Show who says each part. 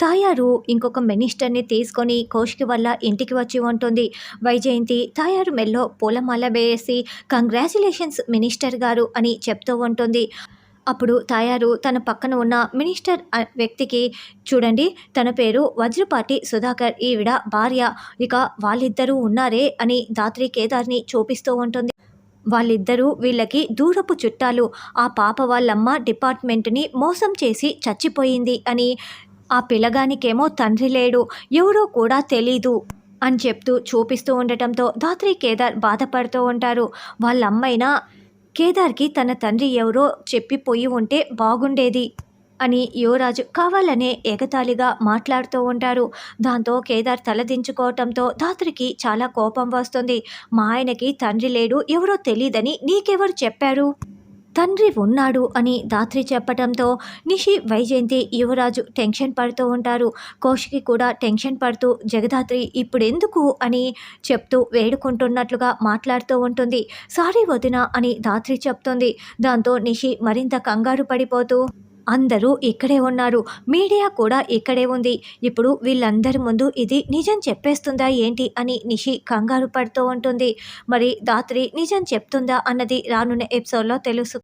Speaker 1: తాయారు ఇంకొక మినిస్టర్ని తీసుకొని కౌశికి వల్ల ఇంటికి వచ్చి ఉంటుంది. వైజయంతి తాయారు మెల్లో పూలమాల వేసి కంగ్రాచులేషన్స్ మినిస్టర్ గారు అని చెప్తూ ఉంటుంది. అప్పుడు తాయారు తన పక్కన ఉన్న మినిస్టర్ వ్యక్తికి చూడండి తన పేరు వజ్రపాటి సుధాకర్ ఈవిడ భార్య. ఇక వాళ్ళిద్దరూ ఉన్నారే అని దాత్రి కేదార్ని చూపిస్తూ ఉంటుంది. వాళ్ళిద్దరూ వీళ్ళకి దూరపు చుట్టాలు. ఆ పాప వాళ్ళమ్మ డిపార్ట్మెంట్ని మోసం చేసి చచ్చిపోయింది అని ఆ పిల్లగానికేమో తండ్రి లేడు ఎవరో కూడా తెలీదు అని చెప్తూ చూపిస్తూ ఉండటంతో దాత్రి కేదార్ బాధపడుతూ ఉంటారు. వాళ్ళ అమ్మైనా కేదార్కి తన తండ్రి ఎవరో చెప్పిపోయి ఉంటే బాగుండేది అని యువరాజు కావాలనే ఎగతాళిగా మాట్లాడుతూ ఉంటారు. దాంతో కేదార్ తలదించుకోవటంతో దాత్రికి చాలా కోపం వస్తుంది. మా ఆయనకి తండ్రి లేడు ఎవరో తెలీదని నీకెవరు చెప్పారు? తండ్రి ఉన్నాడు అని దాత్రి చెప్పటంతో నిషి వైజయంతి యువరాజు టెన్షన్ పడుతూ ఉంటారు. కోషికి కూడా టెన్షన్ పడుతూ జగదాత్రి ఇప్పుడెందుకు అని చెప్తూ వేడుకుంటున్నట్లుగా మాట్లాడుతూ ఉంటుంది. సారీ వదిన అని దాత్రి చెప్తుంది. దాంతో నిషి మరింత కంగారు పడిపోతూ అందరూ ఇక్కడే ఉన్నారు. మీడియా కూడా ఇక్కడే ఉంది. ఇప్పుడు వీళ్ళందరి ముందు ఇది నిజం చెప్పేస్తుందా ఏంటి? అని నిషి కంగారు పడుతూ ఉంటుంది. మరి దాత్రి నిజం చెప్తుందా? అన్నది రానున్న ఎపిసోడ్లో తెలుసు.